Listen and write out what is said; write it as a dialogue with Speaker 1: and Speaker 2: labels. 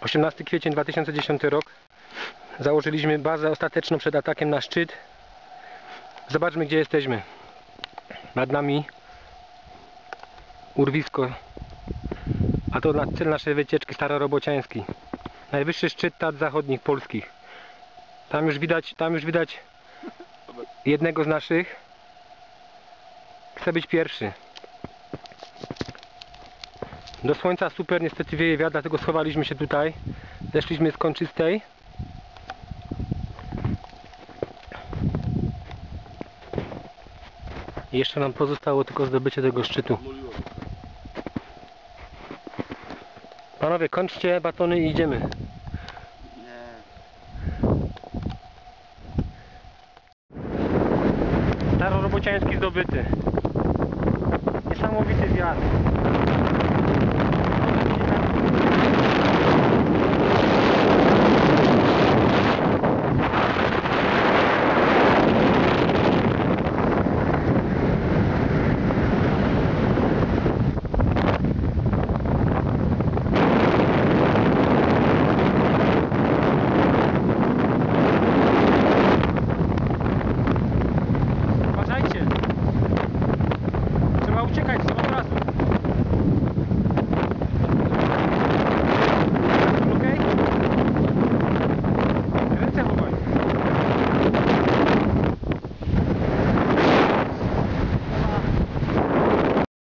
Speaker 1: 18 kwiecień 2010 rok. Założyliśmy bazę ostateczną przed atakiem na szczyt. Zobaczmy gdzie jesteśmy. Nad nami urwisko. A to cel naszej wycieczki Starorobociański. Najwyższy szczyt Tat Zachodnich Polskich. Tam już widać, tam już widać jednego z naszych. Chce być pierwszy. Do słońca super, niestety wieje wiatr, dlatego schowaliśmy się tutaj. Zeszliśmy z Kączystej. I jeszcze nam pozostało tylko zdobycie tego szczytu. Panowie, kończcie batony i idziemy. Starorobociański zdobyty. Niesamowity wiatr.